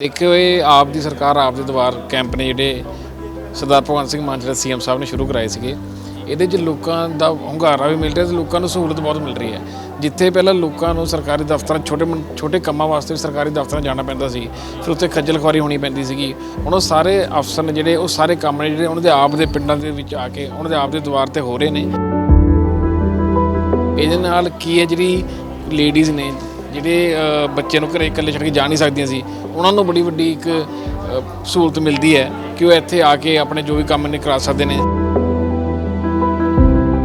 ਦੇਖਿਓ ਇਹ ਆਪ ਦੀ ਸਰਕਾਰ ਆਪ ਦੇ ਦੁਆਰ ਕੈਂਪ ਨੇ ਜਿਹੜੇ ਸਰਦਾਰ ਭਗਵੰਤ ਸਿੰਘ ਮਾਨ ਜਿਹੜੇ ਸੀਐਮ ਸਾਹਿਬ ਨੇ ਸ਼ੁਰੂ ਕਰਾਏ ਸੀਗੇ ਇਹਦੇ 'ਚ ਲੋਕਾਂ ਦਾ ਹੁੰਗਾਰਾ ਵੀ ਮਿਲ ਰਿਹਾ ਤੇ ਲੋਕਾਂ ਨੂੰ ਸਹੂਲਤ ਬਹੁਤ ਮਿਲ ਰਹੀ ਹੈ। ਜਿੱਥੇ ਪਹਿਲਾਂ ਲੋਕਾਂ ਨੂੰ ਸਰਕਾਰੀ ਦਫ਼ਤਰਾਂ ਛੋਟੇ ਛੋਟੇ ਕੰਮਾਂ ਵਾਸਤੇ ਵੀ ਸਰਕਾਰੀ ਦਫ਼ਤਰਾਂ ਜਾਣਾ ਪੈਂਦਾ ਸੀ ਫਿਰ ਉੱਥੇ ਖੱਜਲ ਖੁਆਰੀ ਹੋਣੀ ਪੈਂਦੀ ਸੀਗੀ। ਹੁਣ ਉਹ ਸਾਰੇ ਅਫਸਰ ਨੇ ਜਿਹੜੇ ਉਹ ਸਾਰੇ ਕੰਮ ਨੇ ਜਿਹੜੇ ਉਹਨਾਂ ਦੇ ਆਪ ਦੇ ਪਿੰਡਾਂ ਦੇ ਵਿੱਚ ਆ ਕੇ ਉਹਨਾਂ ਦੇ ਆਪ ਦੇ ਦੁਆਰ ਤੇ ਹੋ ਰਹੇ ਨੇ। ਇਹਦੇ ਨਾਲ ਕੀ ਹੈ ਜਿਹੜੀ ਲੇਡੀਜ਼ ਨੇ ਜਿਹੜੇ ਅ, ਬੱਚੇ ਨੂੰ ਘਰੇ ਇਕੱਲੇ ਛੱਡ ਕੇ ਜਾ ਨਹੀਂ ਸਕਦੀਆਂ ਸੀ ਉਹਨਾਂ ਨੂੰ ਬੜੀ ਵੱਡੀ ਇੱਕ ਸਹੂਲਤ ਮਿਲਦੀ ਹੈ ਕਿ ਉਹ ਇੱਥੇ ਆ ਕੇ ਆਪਣੇ ਜੋ ਵੀ ਕੰਮ ਨੇ ਕਰਾ ਸਕਦੇ ਨੇ।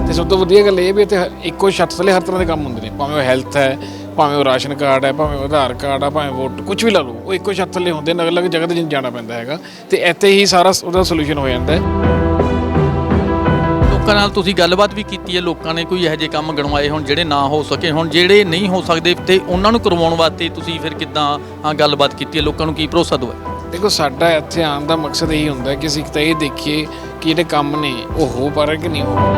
ਤੇ ਸਭ ਤੋਂ ਵਧੀਆ ਗੱਲ ਇਹ ਵੀ ਇੱਥੇ ਇੱਕੋ ਛੱਤ ਥੱਲੇ ਹਰ ਤਰ੍ਹਾਂ ਦੇ ਕੰਮ ਹੁੰਦੇ ਨੇ, ਭਾਵੇਂ ਉਹ ਹੈਲਥ ਹੈ, ਭਾਵੇਂ ਉਹ ਰਾਸ਼ਨ ਕਾਰਡ ਹੈ, ਭਾਵੇਂ ਉਹ ਆਧਾਰ ਕਾਰਡ ਹੈ ਭਾਵੇਂ ਵੋਟ ਕੁਝ ਵੀ ਲਾ ਲਓ, ਉਹ ਇੱਕੋ ਛੱਤ ਥੱਲੇ ਹੁੰਦੇ ਨੇ, ਅਲੱਗ-ਅਲੱਗ ਜਗ੍ਹਾ ਤੇ ਜਾਣਾ ਪੈਂਦਾ ਹੈਗਾ। ਤੇ ਇੱਥੇ ਹੀ ਸਾਰਾ ਉਹਦਾ ਸੋਲੂਸ਼ਨ ਹੋ ਜਾਂਦਾ ਹੈ। ਲੋਕਾਂ ਨਾਲ ਤੁਸੀਂ ਗੱਲਬਾਤ ਵੀ ਕੀਤੀ ਹੈ ਲੋਕਾਂ ਨੇ ਕੋਈ ਇਹੋ ਜਿਹੇ ਕੰਮ ਗਣਵਾਏ ਹੁਣ ਜਿਹੜੇ ਨਾ ਹੋ ਸਕੇ ਹੁਣ ਜਿਹੜੇ ਨਹੀਂ ਹੋ ਸਕਦੇ ਤੇ ਉਹਨਾਂ ਨੂੰ ਕਰਵਾਉਣ ਵਾਸਤੇ ਤੁਸੀਂ ਫਿਰ ਕਿੱਦਾਂ ਗੱਲਬਾਤ ਕੀਤੀ ਹੈ? ਲੋਕਾਂ ਨੂੰ ਕੀ ਭਰੋਸਾ ਦਵਾਇਆ ਦੇਖੋ ਸਾਡਾ ਇੱਥੇ ਆਉਣ ਦਾ ਮਕਸਦ ਇਹੀ ਹੁੰਦਾ ਹੈ ਕਿ ਅਸੀਂ ਤਾਂ ਇਹ ਦੇਖੀਏ ਕਿ ਜਿਹੜੇ ਕੰਮ ਨੇ ਉਹ ਹੋ ਪਾ ਰਹੇ ਕਿ ਨਹੀਂ ਹੋ ਪਾ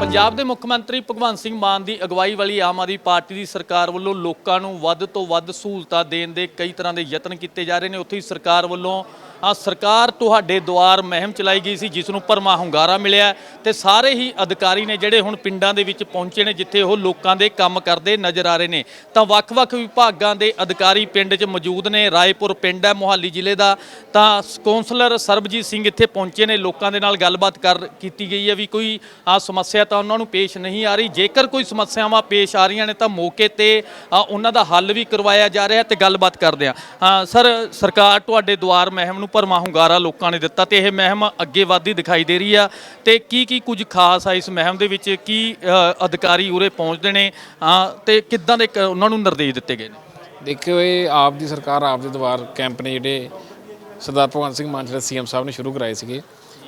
ਪੰਜਾਬ ਦੇ ਮੁੱਖ ਮੰਤਰੀ ਭਗਵੰਤ ਸਿੰਘ ਮਾਨ ਦੀ ਅਗਵਾਈ ਵਾਲੀ ਆਮ ਆਦਮੀ ਪਾਰਟੀ ਦੀ ਸਰਕਾਰ ਵੱਲੋਂ ਲੋਕਾਂ ਨੂੰ ਵੱਧ ਤੋਂ ਵੱਧ ਸਹੂਲਤਾਂ ਦੇਣ ਦੇ ਕਈ ਤਰ੍ਹਾਂ ਦੇ ਯਤਨ ਕੀਤੇ ਜਾ ਰਹੇ ਨੇ। ਉੱਥੇ ਹੀ ਸਰਕਾਰ ਵੱਲੋਂ ਆ ਸਰਕਾਰ ਤੁਹਾਡੇ ਦੁਆਰ ਮਹਿਮ ਚਲਾਈ ਗਈ ਸੀ, ਜਿਸ ਨੂੰ ਪਰਮਾ ਹੁੰਗਾਰਾ ਮਿਲਿਆ ਹੈ ਤੇ ਸਾਰੇ ਹੀ ਅਧਿਕਾਰੀ ਨੇ ਜਿਹੜੇ ਹੁਣ ਪਿੰਡਾਂ ਦੇ ਵਿੱਚ ਪਹੁੰਚੇ ਨੇ, ਜਿੱਥੇ ਉਹ ਲੋਕਾਂ ਦੇ ਕੰਮ ਕਰਦੇ ਨਜ਼ਰ ਆ ਰਹੇ ਨੇ। ਤਾਂ ਵੱਖ-ਵੱਖ ਵਿਭਾਗਾਂ ਦੇ ਅਧਿਕਾਰੀ ਪਿੰਡ 'ਚ ਮੌਜੂਦ ਨੇ, ਰਾਏਪੁਰ ਪਿੰਡ ਹੈ, ਮੋਹਾਲੀ ਜ਼ਿਲ੍ਹੇ ਦਾ। ਤਾਂ ਕੌਂਸਲਰ ਸਰਬਜੀਤ ਸਿੰਘ ਇੱਥੇ ਪਹੁੰਚੇ ਨੇ, ਲੋਕਾਂ ਦੇ ਨਾਲ ਗੱਲਬਾਤ ਕਰ ਕੀਤੀ ਗਈ ਹੈ ਵੀ ਕੋਈ ਆ ਸਮੱਸਿਆ ਤਾਂ ਉਹਨਾਂ ਨੂੰ ਪੇਸ਼ ਨਹੀਂ ਆ ਰਹੀ। ਜੇਕਰ ਕੋਈ ਸਮੱਸਿਆਵਾਂ ਪੇਸ਼ ਆ ਰਹੀਆਂ ਨੇ, ਤਾਂ ਮੌਕੇ ਤੇ ਉਹਨਾਂ ਦਾ ਹੱਲ ਵੀ ਕਰਵਾਇਆ ਜਾ ਰਿਹਾ ਤੇ ਗੱਲਬਾਤ ਕਰਦੇ ਆ ਹਾਂ, ਸਰ, ਸਰਕਾਰ ਤੁਹਾਡੇ ਦੁਆਰ ਮਹਿਮ ਨੂੰ ਭਰਮਾ ਹੁੰਗਾਰਾ ਲੋਕਾਂ ਨੇ ਦਿੱਤਾ ਤੇ ਇਹ ਮਹਿਮ ਅੱਗੇ ਵਧਦੀ ਦਿਖਾਈ ਦੇ ਰਹੀ ਆ। ਤੇ ਕੀ ਕੀ ਕੁਝ ਖਾਸ ਆ ਇਸ ਮਹਿਮ ਦੇ ਵਿੱਚ? ਕੀ ਅਧਿਕਾਰੀ ਉਰੇ ਪਹੁੰਚਦੇ ਨੇ? ਹਾਂ, ਤੇ ਕਿੱਦਾਂ ਦੇ ਕ- ਉਹਨਾਂ ਨੂੰ ਨਿਰਦੇਸ਼ ਦਿੱਤੇ ਗਏ ਨੇ? ਦੇਖਿਓ, ਇਹ ਆਪ ਦੀ ਸਰਕਾਰ, ਆਪ ਦੇ ਦੁਆਰ ਕੈਂਪ ਨੇ ਜਿਹੜੇ ਸਰਦਾਰ ਭਗਵੰਤ ਸਿੰਘ ਮਾਨ, ਜਿਹੜੇ ਸੀਐਮ ਸਾਹਿਬ ਨੇ ਸ਼ੁਰੂ ਕਰਾਏ ਸੀਗੇ।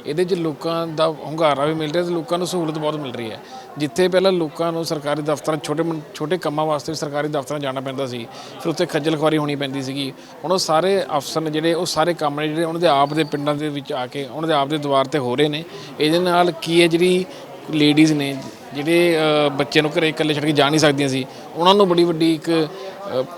ਇਹਦੇ 'ਚ ਲੋਕਾਂ ਦਾ ਹੁੰਗਾਰਾ ਵੀ ਮਿਲ ਰਿਹਾ ਤੇ ਲੋਕਾਂ ਨੂੰ ਸਹੂਲਤ ਬਹੁਤ ਮਿਲ ਰਹੀ ਹੈ। ਜਿੱਥੇ ਪਹਿਲਾਂ ਲੋਕਾਂ ਨੂੰ ਸਰਕਾਰੀ ਦਫ਼ਤਰਾਂ ਛੋਟੇ ਛੋਟੇ ਕੰਮਾਂ ਵਾਸਤੇ ਵੀ ਸਰਕਾਰੀ ਦਫ਼ਤਰਾਂ ਜਾਣਾ ਪੈਂਦਾ ਸੀ ਫਿਰ ਉੱਥੇ ਖੱਜਲ ਖੁਆਰੀ ਹੋਣੀ ਪੈਂਦੀ ਸੀਗੀ। ਹੁਣ ਉਹ ਸਾਰੇ ਅਫਸਰ ਨੇ ਜਿਹੜੇ ਉਹ ਸਾਰੇ ਕੰਮ ਨੇ ਜਿਹੜੇ ਉਹਨਾਂ ਦੇ ਆਪ ਦੇ ਪਿੰਡਾਂ ਦੇ ਵਿੱਚ ਆ ਕੇ ਉਹਨਾਂ ਦੇ ਆਪ ਦੇ ਦੁਆਰ ਤੇ ਹੋ ਰਹੇ ਨੇ। ਇਹਦੇ ਨਾਲ ਕੀ ਹੈ ਜਿਹੜੀ ਲੇਡੀਜ਼ ਨੇ ਜਿਹੜੇ ਅ, ਬੱਚੇ ਨੂੰ ਘਰੇ ਇਕੱਲੇ ਛੱਡ ਕੇ ਜਾ ਨਹੀਂ ਸਕਦੀਆਂ ਸੀ ਉਹਨਾਂ ਨੂੰ ਬੜੀ ਵੱਡੀ ਇੱਕ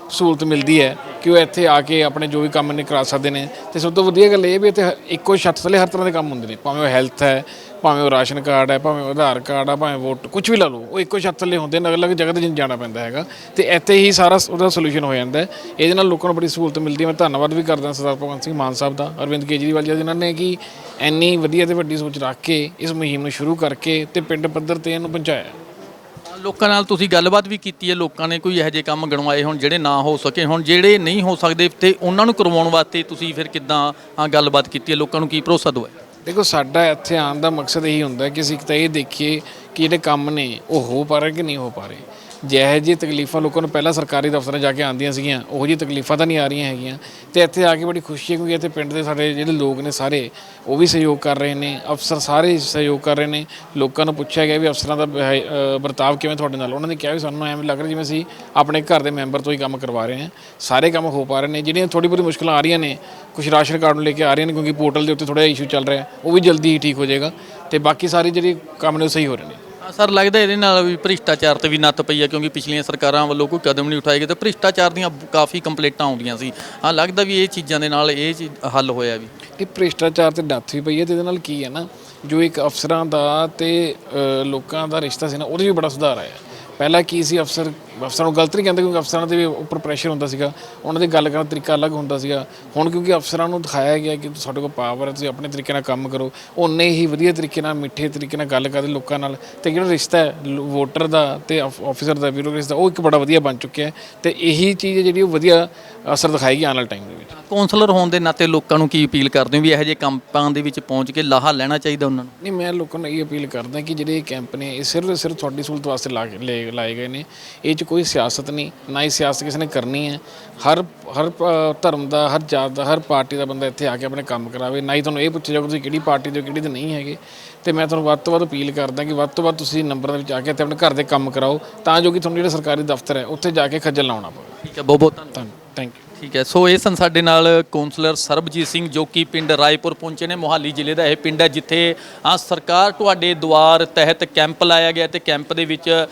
ਸਹੂਲਤ ਮਿਲਦੀ ਹੈ ਕਿ ਉਹ ਇੱਥੇ ਆ ਕੇ ਆਪਣੇ ਜੋ ਵੀ ਕੰਮ ਨੇ ਕਰਾ ਸਕਦੇ ਨੇ। ਤੇ ਸਭ ਤੋਂ ਵਧੀਆ ਗੱਲ ਇਹ ਵੀ ਇੱਥੇ ਇੱਕੋ ਛੱਤ ਥੱਲੇ ਹਰ ਤਰ੍ਹਾਂ ਦੇ ਕੰਮ ਹੁੰਦੇ ਨੇ। ਭਾਵੇਂ ਉਹ ਹੈਲਥ ਹੈ, ਭਾਵੇਂ ਉਹ ਰਾਸ਼ਨ ਕਾਰਡ ਹੈ, ਭਾਵੇਂ ਉਹ ਆਧਾਰ ਕਾਰਡ ਆ, ਭਾਵੇਂ ਵੋਟ ਕੁਝ ਵੀ ਲਾ ਲਓ, ਉਹ ਇੱਕੋ ਛੱਤ ਥੱਲੇ ਹੁੰਦੇ ਨੇ, ਅਲੱਗ-ਅਲੱਗ ਜਗ੍ਹਾ ਤੇ ਜਾਣਾ ਪੈਂਦਾ ਹੈਗਾ। ਤੇ ਇੱਥੇ ਹੀ ਸਾਰਾ ਉਹਦਾ ਸੋਲੂਸ਼ਨ ਹੋ ਜਾਂਦਾ ਹੈ। ਇਹਦੇ ਨਾਲ ਲੋਕਾਂ ਨੂੰ ਬੜੀ ਸਹੂਲਤ ਮਿਲਦੀ ਹੈ। ਮੈਂ ਧੰਨਵਾਦ ਵੀ ਕਰਦਾ ਸਰਦਾਰ ਭਗਵੰਤ ਸਿੰਘ ਮਾਨ ਸਾਹਿਬ ਦਾ, ਅਰਵਿੰਦ ਕੇਜਰੀਵਾਲ ਜੀ ਦਾ, ਜਿਨ੍ਹਾਂ ਨੇ ਕਿ ਇੰਨੀ ਵਧੀਆ ਤੇ ਵੱਡੀ ਸੋਚ ਰੱਖ ਕੇ ਇਸ ਮੁਹਿੰਮ ਨੂੰ ਸ਼ੁਰੂ ਕਰਕੇ ਤੇ ਪਿੰਡ ਪੱਧਰ ਤੇ ਇਹਨੂੰ ਪਹੁੰਚਾਇਆ। ਲੋਕਾਂ ਨਾਲ ਤੁਸੀਂ ਗੱਲਬਾਤ ਵੀ ਕੀਤੀ ਹੈ, ਲੋਕਾਂ ਨੇ ਕੋਈ ਇਹੋ ਜਿਹੇ ਕੰਮ ਗਣਵਾਏ ਹੁਣ ਜਿਹੜੇ ਨਾ ਹੋ ਸਕੇ ਹੁਣ, ਜਿਹੜੇ ਨਹੀਂ ਹੋ ਸਕਦੇ ਤੇ ਉਹਨਾਂ ਨੂੰ ਕਰਵਾਉਣ ਵਾਸਤੇ ਤੁਸੀਂ ਫਿਰ ਕਿੱਦਾਂ ਗੱਲਬਾਤ ਕੀਤੀ ਹੈ? ਲੋਕਾਂ ਨੂੰ ਕੀ ਭਰੋਸਾ ਦਵਾਇਆ? ਦੇਖੋ, ਸਾਡਾ ਇੱਥੇ ਆਉਣ ਦਾ ਮਕਸਦ ਇਹੀ ਹੁੰਦਾ ਕਿ ਅਸੀਂ ਇੱਕ ਤਾਂ ਇਹ ਦੇਖੀਏ ਕਿ ਜਿਹੜੇ ਕੰਮ ਨੇ, ਉਹ ਹੋ ਪਾ ਰਹੇ ਕਿ ਨਹੀਂ ਹੋ ਪਾ ਰਹੇ। ਜਿਹੇ ਜਿਹੀ ਤਕਲੀਫਾਂ ਲੋਕਾਂ ਨੂੰ ਪਹਿਲਾਂ ਸਰਕਾਰੀ ਦਫ਼ਤਰਾਂ ਜਾ ਕੇ ਆਉਂਦੀਆਂ ਸੀਗੀਆਂ ਉਹੋ ਜਿਹੀ ਤਕਲੀਫਾਂ ਤਾਂ ਨਹੀਂ ਆ ਰਹੀਆਂ ਹੈਗੀਆਂ। ਤੇ ਇੱਥੇ ਆ ਕੇ ਬੜੀ ਖੁਸ਼ੀ ਹੈ ਕਿਉਂਕਿ ਇੱਥੇ ਪਿੰਡ ਦੇ ਸਾਡੇ ਜਿਹੜੇ ਲੋਕ ਨੇ ਸਾਰੇ ਉਹ ਵੀ ਸਹਿਯੋਗ ਕਰ ਰਹੇ ਨੇ ਅਫਸਰ ਸਾਰੇ ਸਹਿਯੋਗ ਕਰ ਰਹੇ ਨੇ। ਲੋਕਾਂ ਨੂੰ ਪੁੱਛਿਆ ਗਿਆ ਵੀ ਅਫਸਰਾਂ ਦਾ ਬਿਹੇ- ਅ, ਵਰਤਾਵ ਕਿਵੇਂ ਤੁਹਾਡੇ ਨਾਲ? ਉਹਨਾਂ ਨੇ ਕਿਹਾ ਵੀ ਸਾਨੂੰ ਐਵੇਂ ਲੱਗ ਰਿਹਾ ਜਿਵੇਂ ਅਸੀਂ ਆਪਣੇ ਘਰ ਦੇ ਮੈਂਬਰ ਤੋਂ ਹੀ ਕੰਮ ਕਰਵਾ ਰਹੇ ਹਾਂ। ਸਾਰੇ ਕੰਮ ਹੋ ਪਾ ਰਹੇ ਨੇ ਜਿਹੜੀਆਂ ਥੋੜੀ ਬਹੁਤੀ ਮੁਸ਼ਕਲਾਂ ਆ ਰਹੀਆਂ ਨੇ ਕੁਝ ਰਾਸ਼ਨ ਕਾਰਡ ਨੂੰ ਲੈ ਕੇ ਆ ਰਹੀਆਂ ਨੇ ਕਿਉਂਕਿ ਪੋਰਟਲ ਦੇ ਉੱਤੇ ਥੋੜਾ ਇਸ਼ੂ ਚੱਲ ਰਿਹਾ ਉਹ ਵੀ ਜਲਦੀ ਹੀ ਠੀਕ ਹੋ ਜਾਏਗਾ। ਤੇ ਬਾਕੀ ਸਾਰੇ ਜਿਹੜੇ ਕੰਮ ਨੇ ਉਹ ਸਹੀ ਹੋ ਰਹੇ ਨੇ। ਸਰ ਲੱਗਦਾ ਇਹਦੇ ਨਾਲ ਵੀ ਭ੍ਰਿਸ਼ਟਾਚਾਰ ਤੇ ਵੀ ਨੱਤ ਪਈ ਹੈ ਕਿਉਂਕਿ ਪਿਛਲੀਆਂ ਸਰਕਾਰਾਂ ਵੱਲੋਂ ਕੋਈ ਕਦਮ ਨਹੀਂ ਉਠਾਏ ਗਏ ਤੇ ਭ੍ਰਿਸ਼ਟਾਚਾਰ ਦੀਆਂ ਕਾਫੀ ਕੰਪਲੇਂਟਾਂ ਆਉਂਦੀਆਂ ਸੀ। ਹਾਂ ਲੱਗਦਾ ਵੀ ਇਹ ਚੀਜ਼ਾਂ ਦੇ ਨਾਲ ਇਹ ਚੀਜ਼ ਹੱਲ ਹੋਇਆ ਵੀ। ਕਿ ਭ੍ਰਿਸ਼ਟਾਚਾਰ ਤੇ ਡੱਥ ਵੀ ਪਈ ਹੈ ਤੇ ਇਹਦੇ ਨਾਲ ਕੀ ਹੈ ਨਾ ਜੋ ਇੱਕ ਅਫਸਰਾਂ ਦਾ ਤੇ ਅ, ਲੋਕਾਂ ਦਾ ਰਿਸ਼ਤਾ ਸੀ ਨਾ ਉਹਦੇ 'ਚ ਵੀ ਬੜਾ ਸੁਧਾਰ ਆਇਆ। ਪਹਿਲਾਂ ਕੀ ਸੀ ਅਫਸਰ ਅਫਸਰਾਂ ਨੂੰ ਗਲਤ ਨਹੀਂ ਕਹਿੰਦੇ ਕਿਉਂਕਿ ਅਫਸਰਾਂ ਦੇ ਵੀ ਉੱਪਰ ਪ੍ਰੈਸ਼ਰ ਹੁੰਦਾ ਸੀਗਾ। ਉਹਨਾਂ ਦੇ ਗੱਲ ਕਰਨ ਦਾ ਤਰੀਕਾ ਅਲੱਗ ਹੁੰਦਾ ਸੀਗਾ। ਹੁਣ ਕਿਉਂਕਿ ਅਫਸਰਾਂ ਨੂੰ ਦਿਖਾਇਆ ਗਿਆ ਕਿ ਤੁਹਾਡੇ ਕੋਲ ਪਾਵਰ ਹੈ ਤੁਸੀਂ ਆਪਣੇ ਤਰੀਕੇ ਨਾਲ ਕੰਮ ਕਰੋ। ਉਹਨੇ ਹੀ ਵਧੀਆ ਤਰੀਕੇ ਨਾਲ ਮਿੱਠੇ ਤਰੀਕੇ ਨਾਲ ਗੱਲ ਕਰਦੇ ਲੋਕਾਂ ਨਾਲ। ਤੇ ਜਿਹੜਾ ਰਿਸ਼ਤਾ ਹੈ ਵੋਟਰ ਦਾ ਤੇ ਆਫੀਸਰ ਦਾ ਬਿਊਰੋਕਰੇਟ ਦਾ ਉਹ ਇੱਕ ਬੜਾ ਵਧੀਆ ਬਣ ਚੁੱਕਿਆ ਹੈ। ਤੇ ਇਹੀ ਚੀਜ਼ ਜਿਹੜੀ ਉਹ ਵਧੀਆ ਅਸਰ ਦਿਖਾਏਗੀ ਆਉਣ ਵਾਲੇ ਟਾਈਮ ਦੇ ਵਿੱਚ। ਕੌਂਸਲਰ ਹੋਣ ਦੇ ਨਾਤੇ ਲੋਕਾਂ ਨੂੰ ਕੀ ਅਪੀਲ ਕਰਦੇ ਹੋ ਵੀ ਇਹੋ ਜਿਹੇ ਕੰਮਾਂ ਦੇ ਵਿੱਚ ਪਹੁੰਚ ਕੇ ਲਾਹਾ ਲੈਣਾ ਚਾਹੀਦਾ ਉਹਨਾਂ ਨੂੰ? ਨਹੀਂ ਮੈਂ ਲੋਕਾਂ ਨੂੰ ਇਹ ਅਪੀਲ ਕਰਦਾ ਕਿ ਜਿਹੜੇ ਇਹ ਕੈਂਪ ਨੇ ਇਹ ਸਿਰਫ ਸਿਰਫ ਤੁਹਾਡੀ ਸਹੂਲਤ ਵਾਸਤੇ ਲਾਏ ਗਏ ਨੇ। ਇਹ 'ਚ ਕੋਈ ਸਿਆਸਤ ਨਹੀਂ ਨਾ ਹੀ ਸਿਆਸਤ ਕਿਸੇ ਨੇ ਕਰਨੀ ਹੈ। ਹਰ ਹਰ ਪ- ਧਰਮ ਦਾ ਹਰ ਜਾਤ ਦਾ ਹਰ ਪਾਰਟੀ ਦਾ ਬੰਦਾ ਇੱਥੇ ਆ ਕੇ ਆਪਣੇ ਕੰਮ ਕਰਾਵੇ। ਨਾ ਹੀ ਤੁਹਾਨੂੰ ਇਹ ਪੁੱਛਿਆ ਜਾਊਗਾ ਤੁਸੀਂ ਕਿਹੜੀ ਪਾਰਟੀ ਦੇ ਹੋ ਕਿਹੜੀ ਦੇ ਨਹੀਂ ਹੈਗੇ। ਤੇ ਮੈਂ ਤੁਹਾਨੂੰ ਵੱਧ ਤੋਂ ਵੱਧ ਅਪੀਲ ਕਰਦਾ ਕਿ ਵੱਧ ਤੋਂ ਵੱਧ ਤੁਸੀਂ ਨੰਬਰ ਦੇ ਵਿੱਚ ਆ ਕੇ ਇੱਥੇ ਆਪਣੇ ਘਰ ਦੇ ਕੰਮ ਕਰਾਓ ਤਾਂ ਜੋ ਕਿ ਤੁਹਾਨੂੰ ਜਿਹੜਾ ਸਰਕਾਰੀ ਦਫ਼ਤਰ ਹੈ ਉੱਥੇ ਜਾ ਕੇ ਖੱਜਲ ਨਾ ਹੋਣਾ ਪਵੇ। ਠੀਕ ਹੈ ਬਹੁਤ ਬਹੁਤ ਧੰਨਵਾਦ। ਧੰਨ ਥੈਂਕ ਯੂ ਠੀਕ ਹੈ। ਸੋ ਇਹ ਸਨ ਸਾਡੇ ਨਾਲ ਕਾਉਂਸਲਰ ਸਰਬਜੀਤ ਸਿੰਘ ਜੋ ਕਿ ਪਿੰਡ ਰਾਏਪੁਰ ਪਹੁੰਚੇ ਨੇ, ਮੋਹਾਲੀ ਜ਼ਿਲ੍ਹੇ ਦਾ ਇਹ ਪਿੰਡ ਹੈ, ਜਿੱਥੇ ਆ ਸਰਕਾਰ ਤੁਹਾਡੇ ਦੁਆਰ ਤਹਿਤ ਕੈਂਪ ਲਾਇਆ ਗਿਆ ਤੇ ਕੈਂਪ ਦੇ ਵਿੱਚ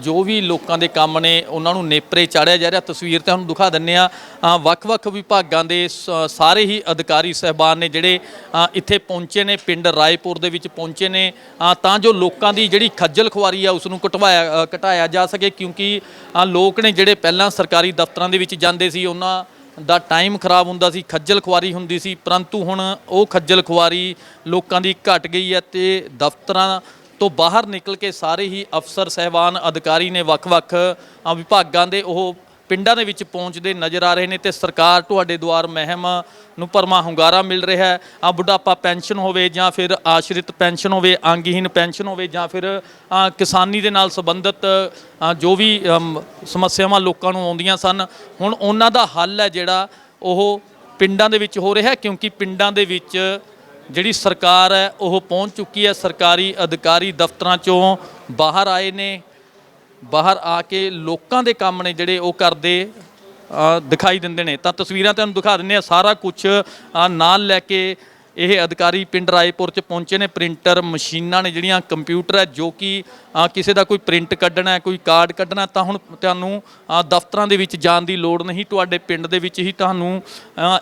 ਜੋ ਵੀ ਲੋਕਾਂ ਦੇ ਕੰਮ ਨੇ, ਉਹਨਾਂ ਨੂੰ ਨੇਪਰੇ ਚਾੜਿਆ ਜਾ ਰਿਹਾ। ਤਸਵੀਰ ਤੇ ਤੁਹਾਨੂੰ ਦਿਖਾ ਦਿੰਨੇ ਆ ਵੱਖ-ਵੱਖ ਵਿਭਾਗਾਂ ਦੇ ਸਾਰੇ ਹੀ ਅਧਿਕਾਰੀ ਸਹਿਬਾਨ ਨੇ ਜਿਹੜੇ ਇੱਥੇ ਪਹੁੰਚੇ ਨੇ, ਪਿੰਡ ਰਾਏਪੁਰ ਦੇ ਵਿੱਚ ਪਹੁੰਚੇ ਨੇ ਤਾਂ ਜੋ ਲੋਕਾਂ ਦੀ ਜਿਹੜੀ ਖੱਜਲ ਖੁਆਰੀ ਆ ਉਸ ਨੂੰ ਘਟਵਾਇਆ ਘਟਾਇਆ ਜਾ ਸਕੇ, ਕਿਉਂਕਿ ਲੋਕ ਨੇ ਜਿਹੜੇ ਪਹਿਲਾਂ ਸਰਕਾਰੀ ਦਫ਼ਤਰਾਂ ਦੇ ਵਿੱਚ ਜਾਂਦੇ ਸੀ, ਉਹਨਾਂ ਦਾ ਟਾਈਮ ਖਰਾਬ ਹੁੰਦਾ ਸੀ, ਖੱਜਲ ਖੁਆਰੀ ਹੁੰਦੀ ਸੀ, ਪਰੰਤੂ ਹੁਣ ਉਹ ਖੱਜਲ ਖੁਆਰੀ ਲੋਕਾਂ ਦੀ ਘਟ ਗਈ ਹੈ ਤੇ ਦਫ਼ਤਰਾਂ ਤੋਂ ਬਾਹਰ ਨਿਕਲ ਕੇ ਸਾਰੇ ਹੀ ਅਫਸਰ, ਸਹਿਬਾਨ, ਅਧਿਕਾਰੀ ਨੇ ਵੱਖ-ਵੱਖ ਵਿਭਾਗਾਂ ਦੇ ਉਹ ਪਿੰਡਾਂ ਦੇ ਵਿੱਚ ਪਹੁੰਚਦੇ ਨਜ਼ਰ ਆ ਰਹੇ ਨੇ ਤੇ ਸਰਕਾਰ ਤੁਹਾਡੇ ਦੁਆਰ ਮਹਿਮ ਨੂੰ ਪਰਮਾ ਹੁੰਗਾਰਾ ਮਿਲ ਰਿਹਾ ਹੈ। ਆ ਬੁਢਾਪਾ ਪੈਨਸ਼ਨ ਹੋਵੇ ਜਾਂ ਫਿਰ ਆਸ਼ਰਿਤ ਪੈਨਸ਼ਨ ਹੋਵੇ ਅੰਗਹੀਨ ਪੈਨਸ਼ਨ ਹੋਵੇ ਜਾਂ ਫਿਰ ਕਿਸਾਨੀ ਦੇ ਨਾਲ ਸੰਬੰਧਿਤ ਜੋ ਵੀ ਸਮੱਸਿਆਵਾਂ ਲੋਕਾਂ ਨੂੰ ਆਉਂਦੀਆਂ ਸਨ, ਹੁਣ ਉਹਨਾਂ ਦਾ ਹੱਲ ਹੈ ਜਿਹੜਾ ਉਹ ਪਿੰਡਾਂ ਦੇ ਵਿੱਚ ਹੋ ਰਿਹਾ ਕਿਉਂਕਿ ਪਿੰਡਾਂ ਦੇ ਵਿੱਚ ਜਿਹੜੀ ਸਰਕਾਰ ਹੈ ਉਹ ਪਹੁੰਚ ਚੁੱਕੀ ਹੈ। ਸਰਕਾਰੀ ਅਧਿਕਾਰੀ ਦਫ਼ਤਰਾਂ ਚੋਂ ਬਾਹਰ ਆਏ ਨੇ। ਬਾਹਰ ਆ ਕੇ ਲੋਕਾਂ ਦੇ ਕੰਮ ਨੇ ਜਿਹੜੇ ਉਹ ਕਰਦੇ ਦਿਖਾਈ ਦਿੰਦੇ ਨੇ। ਤਾਂ ਤਸਵੀਰਾਂ ਤੁਹਾਨੂੰ ਦਿਖਾ ਦਿੰਦੇ ਆ ਸਾਰਾ ਕੁਝ ਨਾਲ ਲੈ ਕੇ ਇਹ ਅਧਿਕਾਰੀ ਪਿੰਡ ਰਾਏਪੁਰ ਚ ਪਹੁੰਚੇ ਨੇ। ਪ੍ਰਿੰਟਰ ਮਸ਼ੀਨਾਂ ਨੇ ਜਿਹੜੀਆਂ ਕੰਪਿਊਟਰ ਹੈ, ਜੋ ਕਿ ਕਿਸੇ ਦਾ ਕੋਈ ਪ੍ਰਿੰਟ ਕੱਢਣਾ ਹੈ, ਕੋਈ ਕਾਰਡ ਕੱਢਣਾ ਤਾਂ ਹੁਣ ਤੁਹਾਨੂੰ ਦਫ਼ਤਰਾਂ ਦੇ ਵਿੱਚ ਜਾਣ ਦੀ ਲੋੜ ਨਹੀਂ। ਤੁਹਾਡੇ ਪਿੰਡ ਦੇ ਵਿੱਚ ਹੀ ਤੁਹਾਨੂੰ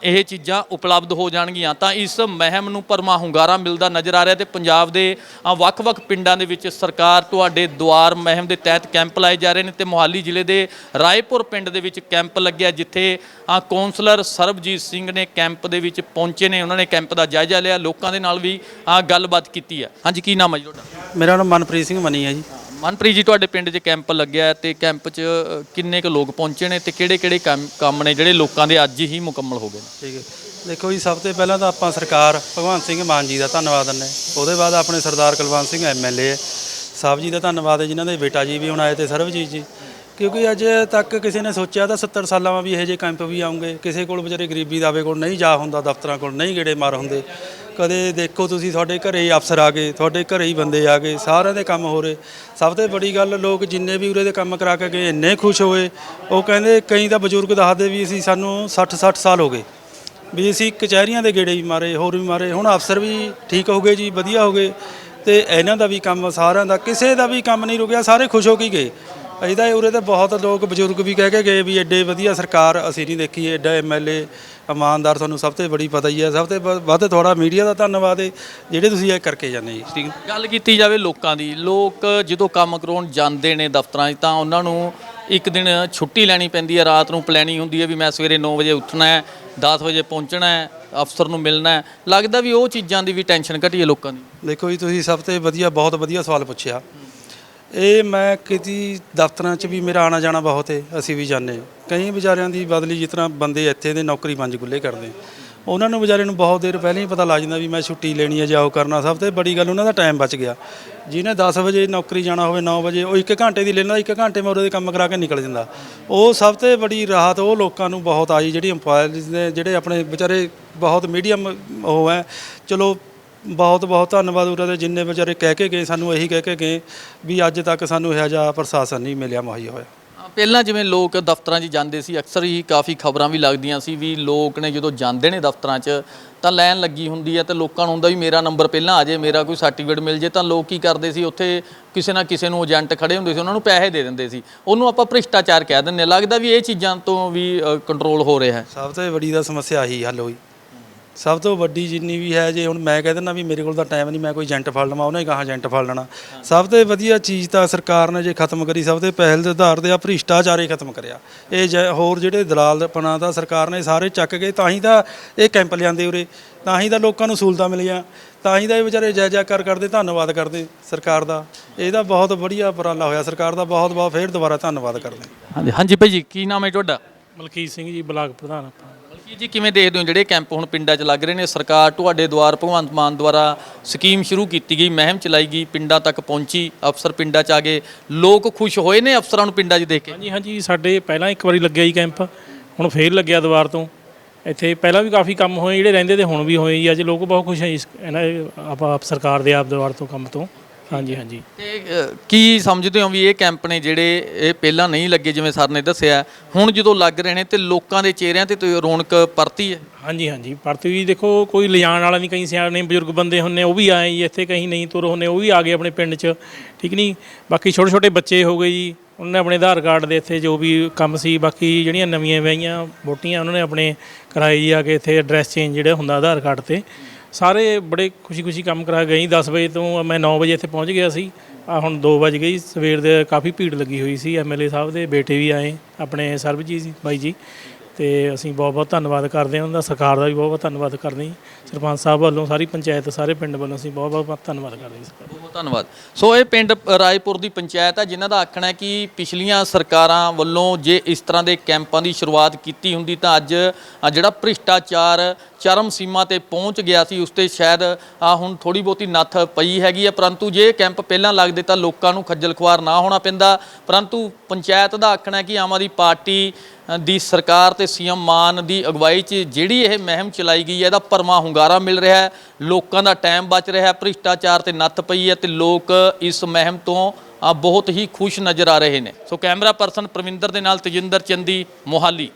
ਇਹ ਚੀਜ਼ਾਂ ਉਪਲਬਧ ਹੋ ਜਾਣਗੀਆਂ। ਤਾਂ ਇਸ ਮਹਿਮ ਨੂੰ ਪਰਮਾ ਹੁੰਗਾਰਾ ਮਿਲਦਾ ਨਜ਼ਰ ਆ ਰਿਹਾ ਤੇ ਪੰਜਾਬ ਦੇ ਵੱਖ-ਵੱਖ ਪਿੰਡਾਂ ਦੇ ਵਿੱਚ ਸਰਕਾਰ ਤੁਹਾਡੇ ਦੁਆਰ ਮਹਿਮ ਦੇ ਤਹਿਤ ਕੈਂਪ ਲਾਏ ਜਾ ਰਹੇ ਨੇ ਤੇ ਮੋਹਾਲੀ ਜ਼ਿਲ੍ਹੇ ਦੇ ਰਾਏਪੁਰ ਪਿੰਡ ਦੇ ਵਿੱਚ ਕੈਂਪ ਲੱਗਿਆ, ਜਿੱਥੇ ਕੌਂਸਲਰ ਸਰਬਜੀਤ ਸਿੰਘ ਨੇ ਕੈਂਪ ਦੇ ਵਿੱਚ ਪਹੁੰਚੇ ਨੇ। ਉਹਨਾਂ ਨੇ ਕੈਂਪ ਦਾ ਜਾਇਜ਼ਾ ਲਿਆ ਲੋਕਾਂ ਦੇ ਨਾਲ ਵੀ ਅ, ਗੱਲਬਾਤ ਕੀਤੀ ਹੈ। ਹਾਂਜੀ ਕੀ ਨਾਮ ਹੈ ਜੀ ਤੁਹਾਡਾ? ਮੇਰਾ ਨਾਮ ਮਨਪ੍ਰੀਤ ਸਿੰਘ ਮਨੀ ਹੈ ਜੀ। ਮਨਪ੍ਰੀਤ ਜੀ ਤੁਹਾਡੇ ਪਿੰਡ 'ਚ ਕੈਂਪ ਲੱਗਿਆ ਹੈ ਤੇ ਕੈਂਪ 'ਚ ਅ, ਕਿੰਨੇ ਕੁ ਲੋਕ ਪਹੁੰਚੇ ਨੇ ਤੇ ਕਿਹੜੇ-ਕਿਹੜੇ ਕੰਮ ਕੰਮ ਨੇ ਜਿਹੜੇ ਲੋਕਾਂ ਦੇ ਅੱਜ ਹੀ ਮੁਕੰਮਲ ਹੋ ਗਏ ਨੇ? ਠੀਕ ਹੈ। ਦੇਖੋ ਜੀ ਸਭ ਤੋਂ ਪਹਿਲਾਂ ਤਾਂ ਆਪਾਂ ਸਰਕਾਰ ਭਗਵੰਤ ਸਿੰਘ ਮਾਨ ਜੀ ਦਾ ਧੰਨਵਾਦ ਦਿੰਦੇ ਉਹਦੇ ਬਾਅਦ ਆਪਣੇ ਸਰਦਾਰ ਕੁਲਵੰਤ ਸਿੰਘ ਐਮਐਲਏ ਸਾਹਿਬ ਜੀ ਦਾ ਧੰਨਵਾਦ ਹੈ ਜਿਨ੍ਹਾਂ ਦੇ ਬੇਟਾ ਜੀ ਵੀ ਹੁਣ ਆਏ ਤੇ ਸਰਬਜੀਤ ਜੀ। ਕਿਉਂਕਿ ਅੱਜ ਤੱਕ ਕਿਸੇ ਨੇ ਸੋਚਿਆ ਤਾਂ 70 ਸਾਲਾਂ ਵਿੱਚ ਵੀ ਇਹੋ ਜਿਹੇ ਕੈਂਪ ਵੀ ਆਉਂਗੇ ਕਿਸੇ ਕੋਲ ਵਿਚਾਰੇ ਗਰੀਬੀ ਦਾਵੇ ਕੋਲ ਨਹੀਂ ਜਾ ਹੁੰਦਾ, ਦਫ਼ਤਰਾਂ ਕੋਲ ਨਹੀਂ ਗੇੜੇ ਮਾਰ ਹੁੰਦੇ। ਕਦੇ ਦੇਖੋ ਤੁਸੀਂ ਤੁਹਾਡੇ ਘਰੇ ਹੀ ਅਫਸਰ ਆ ਗਏ, ਤੁਹਾਡੇ ਘਰੇ ਹੀ ਬੰਦੇ ਆ ਗਏ, ਸਾਰਿਆਂ ਦੇ ਕੰਮ ਹੋ ਰਹੇ। ਸਭ ਤੋਂ ਵੱਡੀ ਗੱਲ ਲੋਕ ਜਿੰਨੇ ਵੀ ਉਰੇ ਦੇ ਕੰਮ ਕਰਾ ਕੇ ਗਏ, ਇੰਨੇ ਖੁਸ਼ ਹੋਏ। ਉਹ ਕਹਿੰਦੇ ਕਈ ਤਾਂ ਬਜ਼ੁਰਗ ਦੱਸਦੇ ਵੀ ਅਸੀਂ ਸਾਨੂੰ 60 60 ਸਾਲ ਹੋ ਗਏ। ਵੀ ਅਸੀਂ ਕਚਹਿਰੀਆਂ ਦੇ ਗੇੜੇ ਵੀ ਮਾਰੇ, ਹੋਰ ਵੀ ਮਾਰੇ। ਹੁਣ ਅਫਸਰ ਵੀ ਠੀਕ ਹੋ ਗਏ ਜੀ, ਵਧੀਆ ਹੋ ਗਏ। ਤੇ ਇਹਨਾਂ ਦਾ ਵੀ ਕੰਮ, ਸਾਰਿਆਂ ਦਾ, ਕਿਸੇ ਦਾ ਵੀ ਕੰਮ ਨਹੀਂ ਰੁਕਿਆ, ਸਾਰੇ ਖੁਸ਼ ਹੋ ਕੇ ਗਏ। ਅਸੀਂ ਤਾਂ ਉਰੇ ਤੇ ਬਹੁਤ ਲੋਕ ਬਜ਼ੁਰਗ ਵੀ ਕਹਿ ਕੇ ਗਏ ਵੀ ਐਡੇ ਵਧੀਆ ਸਰਕਾਰ ਅਸੀਂ ਨਹੀਂ ਦੇਖੀ ਐਡਾ ਐਮਐਲਏ ਇਮਾਨਦਾਰ ਤੁਹਾਨੂੰ ਸਭ ਤੋਂ ਬੜੀ ਪਤਾ ਹੀ ਹੈ ਸਭ ਤੋਂ ਵ- ਵੱਧ ਤੁਹਾਡਾ ਮੀਡੀਆ ਦਾ ਧੰਨਵਾਦ ਹੈ ਜਿਹੜੇ ਤੁਸੀਂ ਇਹ ਕਰਕੇ ਜਾਂਦੇ ਜੀ। ਠੀਕ ਗੱਲ ਕੀਤੀ ਜਾਵੇ ਲੋਕਾਂ ਦੀ ਲੋਕ ਜਦੋਂ ਕੰਮ ਕਰਾਉਣ ਜਾਂਦੇ ਨੇ ਦਫ਼ਤਰਾਂ 'ਚ ਤਾਂ ਉਹਨਾਂ ਨੂੰ ਇੱਕ ਦਿਨ ਛੁੱਟੀ ਲੈਣੀ ਪੈਂਦੀ ਹੈ ਰਾਤ ਨੂੰ ਪਲੈਨਿੰਗ ਹੁੰਦੀ ਹੈ ਵੀ ਮੈਂ ਸਵੇਰੇ 9 ਵਜੇ ਉੱਠਣਾ ਹੈ 10 ਵਜੇ ਪਹੁੰਚਣਾ ਹੈ ਅਫਸਰ ਨੂੰ ਮਿਲਣਾ ਹੈ। ਲੱਗਦਾ ਵੀ ਉਹ ਚੀਜ਼ਾਂ ਦੀ ਵੀ ਟੈਨਸ਼ਨ ਘਟੀ ਹੈ ਲੋਕਾਂ ਦੀ। ਦੇਖੋ ਜੀ ਤੁਸੀਂ ਸਭ ਤੋਂ ਵਧੀਆ ਬਹੁਤ ਵਧੀਆ ਸਵਾਲ ਪੁੱਛਿਆ। ਇਹ ਮੈਂ ਕਿਤੇ ਦਫ਼ਤਰਾਂ 'ਚ ਵੀ ਮੇਰਾ ਆਣਾ ਜਾਣਾ ਬਹੁਤ ਹੈ ਅਸੀਂ ਵੀ ਜਾਂਦੇ ਹਾਂ। ਕਈ ਵਿਚਾਰਿਆਂ ਦੀ ਬਦਲੀ ਜਿਸ ਤਰ੍ਹਾਂ ਬੰਦੇ ਇੱਥੇ ਦੇ ਨੌਕਰੀ ਪੰਜ ਗੁੱਲੇ ਕਰਦੇ ਉਹਨਾਂ ਨੂੰ ਵਿਚਾਰੇ ਨੂੰ ਬਹੁਤ ਦੇਰ ਪਹਿਲਾਂ ਹੀ ਪਤਾ ਲੱਗ ਜਾਂਦਾ ਵੀ ਮੈਂ ਛੁੱਟੀ ਲੈਣੀ ਹੈ ਜਾਂ ਉਹ ਕਰਨਾ, ਸਭ ਤੋਂ ਬੜੀ ਗੱਲ ਉਹਨਾਂ ਦਾ ਟਾਈਮ ਬਚ ਗਿਆ। ਜਿਹਨੇ 10 ਵਜੇ ਨੌਕਰੀ ਜਾਣਾ ਹੋਵੇ 9 ਵਜੇ ਉਹ 1 ਘੰਟੇ ਦੀ ਲੈਂਦਾ 1 ਘੰਟੇ ਮੈਂ ਉਹਦੇ ਕੰਮ ਕਰਾ ਕੇ ਨਿਕਲ ਜਾਂਦਾ। ਉਹ ਸਭ ਤੋਂ ਬੜੀ ਰਾਹਤ ਉਹ ਲੋਕਾਂ ਨੂੰ ਬਹੁਤ ਆਈ, ਜਿਹੜੀ ਇੰਪਲਾਇਜ਼ ਨੇ, ਜਿਹੜੇ ਆਪਣੇ ਵਿਚਾਰੇ ਬਹੁਤ ਮੀਡੀਅਮ ਉਹ ਹੈ, ਚਲੋ ਬਹੁਤ ਬਹੁਤ ਧੰਨਵਾਦ ਉਹਨਾਂ ਦੇ ਜਿੰਨੇ ਵਿਚਾਰੇ ਕਹਿ ਕੇ ਗਏ ਸਾਨੂੰ ਇਹੀ ਕਹਿ ਕੇ ਗਏ ਵੀ ਅੱਜ ਤੱਕ ਸਾਨੂੰ ਇਹੋ ਜਿਹਾ ਪ੍ਰਸ਼ਾਸਨ ਨਹੀਂ ਮਿਲਿਆ ਮੁਹੱਈਆ ਹੋਇਆ। ਹਾਂ, ਪਹਿਲਾਂ ਜਿਵੇਂ ਲੋਕ ਦਫ਼ਤਰਾਂ 'ਚ ਜਾਂਦੇ ਸੀ ਅਕਸਰ ਹੀ ਕਾਫੀ ਖਬਰਾਂ ਵੀ ਲੱਗਦੀਆਂ ਸੀ ਵੀ ਲੋਕ ਨੇ ਜਦੋਂ ਜਾਂਦੇ ਨੇ ਦਫ਼ਤਰਾਂ 'ਚ ਤਾਂ ਲਾਈਨ ਲੱਗੀ ਹੁੰਦੀ ਹੈ ਤੇ ਲੋਕਾਂ ਨੂੰ ਹੁੰਦਾ ਵੀ ਮੇਰਾ ਨੰਬਰ ਪਹਿਲਾਂ ਆ ਜੇ ਮੇਰਾ ਕੋਈ ਸਰਟੀਫਿਕੇਟ ਮਿਲ ਜੇ ਤਾਂ ਲੋਕ ਕੀ ਕਰਦੇ ਸੀ ਉੱਥੇ ਕਿਸੇ ਨਾ ਕਿਸੇ ਨੂੰ ਏਜੰਟ ਖੜੇ ਹੁੰਦੇ ਸੀ ਉਹਨਾਂ ਨੂੰ ਪੈਸੇ ਦੇ ਦਿੰਦੇ ਸੀ। ਉਹਨੂੰ ਆਪਾਂ ਭ੍ਰਿਸ਼ਟਾਚਾਰ ਕਹਿ ਦਿੰਦੇ ਹਾਂ। ਲੱਗਦਾ ਵੀ ਇਹ ਚੀਜ਼ਾਂ ਤੋਂ ਵੀ ਕੰਟਰੋਲ ਹੋ ਰਿਹਾ ਹੈ। ਸਭ ਤੋਂ ਵੱਡੀ ਦਾ ਸਮੱਸਿਆ ਆਹੀ ਹੱਲ ਹੋਈ। ਸਭ ਤੋਂ ਵੱਡੀ ਜਿੰਨੀ ਵੀ ਹੈ ਜੇ ਹੁਣ ਮੈਂ ਕਹਿ ਦਿੰਦਾ ਵੀ ਮੇਰੇ ਕੋਲ ਤਾਂ ਟਾਈਮ ਨਹੀਂ ਮੈਂ ਕੋਈ ਏਜੰਟ ਫੜ ਲਵਾਂ ਉਹਨੇ ਕਹਾ ਏਜੰਟ ਫੜ ਲੈਣਾ। ਸਭ ਤੋਂ ਵਧੀਆ ਚੀਜ਼ ਤਾਂ ਸਰਕਾਰ ਨੇ ਜੇ ਖਤਮ ਕਰੀ ਸਭ ਤੋਂ ਪਹਿਲ ਦੇ ਆਧਾਰ ਤੇ ਆ ਭ੍ਰਿਸ਼ਟਾਚਾਰ ਹੀ ਖਤਮ ਕਰਿਆ। ਇਹ ਜ- ਹੋਰ ਜਿਹੜੇ ਦਲਾਲਪਣਾ ਦਾ ਸਰਕਾਰ ਨੇ ਸਾਰੇ ਚੱਕ ਗਏ ਤਾਂ ਹੀ ਤਾਂ ਇਹ ਕੈਂਪ ਲਿਆਂਦੇ ਉਰੇ ਤਾਂ ਹੀ ਤਾਂ ਲੋਕਾਂ ਨੂੰ ਸਹੂਲਤਾਂ ਮਿਲੀਆਂ ਤਾਂ ਹੀ ਤਾਂ ਇਹ ਵਿਚਾਰੇ ਜੈ ਜੈਕਾਰ ਕਰਦੇ ਧੰਨਵਾਦ ਕਰਦੇ ਸਰਕਾਰ ਦਾ। ਇਹਦਾ ਬਹੁਤ ਵਧੀਆ ਉਪਰਾਲਾ ਹੋਇਆ ਸਰਕਾਰ ਦਾ ਬਹੁਤ ਬਹੁਤ ਫੇਰ ਦੁਬਾਰਾ ਧੰਨਵਾਦ ਕਰਦੇ ਹਾਂਜੀ ਹਾਂਜੀ ਭਾਈ ਜੀ ਕੀ ਨਾਮ ਹੈ ਤੁਹਾਡਾ? ਮਲਕੀਤ ਸਿੰਘ ਜੀ ਬਲਾਕ ਪ੍ਰਧਾਨ ਆਪਾਂ। ਮਲਕੀ ਜੀ, ਕਿਵੇਂ ਦੇਖਦੇ ਹੋ ਜਿਹੜੇ ਕੈਂਪ ਹੁਣ ਪਿੰਡਾਂ 'ਚ ਲੱਗ ਰਹੇ ਨੇ? ਸਰਕਾਰ ਤੁਹਾਡੇ ਦੁਆਰ ਭਗਵੰਤ ਮਾਨ ਦੁਆਰਾ ਸਕੀਮ ਸ਼ੁਰੂ ਕੀਤੀ ਗਈ, ਮਹਿਮ ਚਲਾਈ ਗਈ, ਪਿੰਡਾਂ ਤੱਕ ਪਹੁੰਚੀ, ਅਫਸਰ ਪਿੰਡਾਂ 'ਚ ਆ ਗਏ। ਲੋਕ ਖੁਸ਼ ਹੋਏ ਨੇ ਅਫਸਰਾਂ ਨੂੰ ਪਿੰਡਾਂ 'ਚ ਦੇਖ ਕੇ? ਹਾਂਜੀ ਹਾਂਜੀ, ਸਾਡੇ ਪਹਿਲਾਂ ਇੱਕ ਵਾਰੀ ਲੱਗਿਆ ਜੀ ਕੈਂਪ, ਹੁਣ ਫੇਰ ਲੱਗਿਆ ਦੁਬਾਰ ਤੋਂ। ਇੱਥੇ ਪਹਿਲਾਂ ਵੀ ਕਾਫੀ ਕੰਮ ਹੋਏ, ਜਿਹੜੇ ਰਹਿੰਦੇ ਤੇ ਹੁਣ ਵੀ ਹੋਏ ਜੀ, ਅੱਜ ਲੋਕ ਬਹੁਤ ਖੁਸ਼ ਹੈ ਇਸ ਇਹਨਾਂ ਆਪਾਂ ਆਪ ਸਰਕਾਰ ਦੇ ਆਪ ਦੁਆਰ ਤੋਂ ਕੰਮ ਤੋਂ। ਹਾਂਜੀ ਹਾਂਜੀ। ਤੇ ਅ, ਕੀ ਸਮਝਦੇ ਹੋ ਵੀ ਇਹ ਕੈਂਪ ਨੇ ਜਿਹੜੇ ਇਹ ਪਹਿਲਾਂ ਨਹੀਂ ਲੱਗੇ ਜਿਵੇਂ ਸਰ ਨੇ ਦੱਸਿਆ ਹੁਣ ਜਦੋਂ ਲੱਗ ਰਹੇ ਨੇ ਤੇ ਲੋਕਾਂ ਦੇ ਚਿਹਰਿਆਂ ਤੇ ਤੇ ਰੌਣਕ ਪਰਤੀ ਹੈ? ਹਾਂਜੀ ਹਾਂਜੀ। ਪਰਤੀ ਵੀ ਦੇਖੋ ਕੋਈ ਲਿਜਾਣ ਵਾਲਾ ਨਹੀਂ ਕਈ ਸਿਆਣੇ ਬਜ਼ੁਰਗ ਬੰਦੇ ਹੁੰਨੇ ਉਹ ਵੀ ਆਏ ਜੀ ਇੱਥੇ ਕहीं ਨਹੀਂ ਤੁਰ ਹੁੰਨੇ ਉਹ ਵੀ ਆ ਗਏ ਆਪਣੇ ਪਿੰਡ 'ਚ। ਠੀਕ ਨਹੀਂ? ਬਾਕੀ ਛੋਟੇ ਛੋਟੇ ਬੱਚੇ ਹੋ ਗਏ ਜੀ ਉਹਨਾਂ ਨੇ ਆਪਣੇ ਆਧਾਰ ਕਾਰਡ ਦੇ ਇੱਥੇ ਜੋ ਵੀ ਕੰਮ ਸੀ ਬਾਕੀ ਜਿਹੜੀਆਂ ਨਵੀਆਂ ਵਿਆਹੀਆਂ ਵੋਟੀਆਂ ਉਹਨਾਂ ਨੇ ਆਪਣੇ ਕਰਾਏ ਜੀ ਆ ਕੇ ਇੱਥੇ ਐਡਰੈਸ ਚੇਂਜ ਜਿਹੜਾ ਹੁੰਦਾ ਆਧਾਰ ਕਾਰਡ ਤੇ। ਸਾਰੇ ਬੜੇ ਖੁਸ਼ੀ-ਖੁਸ਼ੀ ਕੰਮ ਕਰਾ ਗਏ ਜੀ 10 ਵਜੇ ਤੋਂ ਮੈਂ 9 ਵਜੇ ਇੱਥੇ ਪਹੁੰਚ ਗਿਆ ਸੀ। ਆ ਹੁਣ 2 ਵਜ ਗਈ ਸਵੇਰ ਦੇ ਕਾਫੀ ਭੀੜ ਲੱਗੀ ਹੋਈ ਸੀ। ਐਮਐਲਏ ਸਾਹਿਬ ਦੇ ਬੇਟੇ ਵੀ ਆਏ, ਆਪਣੇ ਸਰਬਜੀਤ ਜੀ ਬਾਈ ਜੀ। ਤੇ ਅਸੀਂ ਬਹੁਤ ਬਹੁਤ ਧੰਨਵਾਦ ਕਰਦੇ ਹਾਂ। ਉਹਨਾਂ ਦਾ ਸਰਕਾਰ ਦਾ ਵੀ ਬਹੁਤ ਬਹੁਤ ਧੰਨਵਾਦ ਕਰਦੇ ਹਾਂ। ਸਰਪੰਚ ਸਾਹਿਬ ਵੱਲੋਂ ਸਾਰੀ ਪੰਚਾਇਤ, ਸਾਰੇ ਪਿੰਡ ਵੱਲੋਂ ਅਸੀਂ ਬਹੁਤ ਬਹੁਤ ਧੰਨਵਾਦ ਕਰਦੇ ਹਾਂ। ਸਰਕਾਰ ਦਾ। ਬਹੁਤ ਧੰਨਵਾਦ। ਸੋ ਇਹ ਪਿੰਡ ਰਾਏਪੁਰ ਦੀ ਪੰਚਾਇਤ ਹੈ ਜਿਨ੍ਹਾਂ ਦਾ ਆਖਣਾ ਹੈ ਕਿ ਪਿਛਲੀਆਂ ਸਰਕਾਰਾਂ ਵੱਲੋਂ ਜੇ ਇਸ ਤਰ੍ਹਾਂ ਦੇ ਕੈਂਪਾਂ ਦੀ ਸ਼ੁਰੂਆਤ ਕੀਤੀ ਹੁੰਦੀ ਤਾਂ ਅੱਜ, ਆ ਜਿਹੜਾ ਭ੍ਰਿਸ਼ਟਾਚਾਰ ਚਰਮ ਸੀਮਾ ਤੇ ਪਹੁੰਚ ਗਿਆ ਸੀ, ਉਸ ਤੇ ਸ਼ਾਇਦ, ਆ ਹੁਣ ਥੋੜੀ ਬਹੁਤੀ ਨੱਥ ਪਈ ਹੈਗੀ ਹੈ ਪਰੰਤੂ ਜੇ ਇਹ ਕੈਂਪ ਪਹਿਲਾਂ ਲੱਗਦੇ ਤਾਂ ਲੋਕਾਂ ਨੂੰ ਖੱਜਲ ਖੁਆਰ ਨਾ ਹੋਣਾ ਪੈਂਦਾ। ਪਰੰਤੂ ਪੰਚਾਇਤ ਦਾ ਆਖਣਾ ਹੈ ਕਿ ਆਮ ਆਦਮੀ ਪਾਰਟੀ ਦੀ ਸਰਕਾਰ ਤੇ ਸੀਐਮ ਮਾਨ ਦੀ ਅਗਵਾਈ 'ਚ ਜਿਹੜੀ ਇਹ ਮਹਿਮ ਚਲਾਈ ਗਈ ਹੈ, ਇਹਦਾ ਪਰਮਾ ਹੁੰਗਾਰਾ ਮਿਲ ਰਿਹਾ ਹੈ। ਲੋਕਾਂ ਦਾ ਟਾਈਮ ਬਚ ਰਿਹਾ ਹੈ, ਭ੍ਰਿਸ਼ਟਾਚਾਰ ਤੇ ਨੱਥ ਪਈ ਹੈ ਤੇ ਲੋਕ ਇਸ ਮਹਿਮ ਤੋਂ ਬਹੁਤ ਹੀ ਖੁਸ਼ ਨਜ਼ਰ ਆ ਰਹੇ ਨੇ। ਸੋ ਕੈਮਰਾ ਪਰਸਨ ਪ੍ਰਵਿੰਦਰ ਦੇ ਨਾਲ ਤਜਿੰਦਰ ਚੰਦੀ, ਮੋਹਾਲੀ।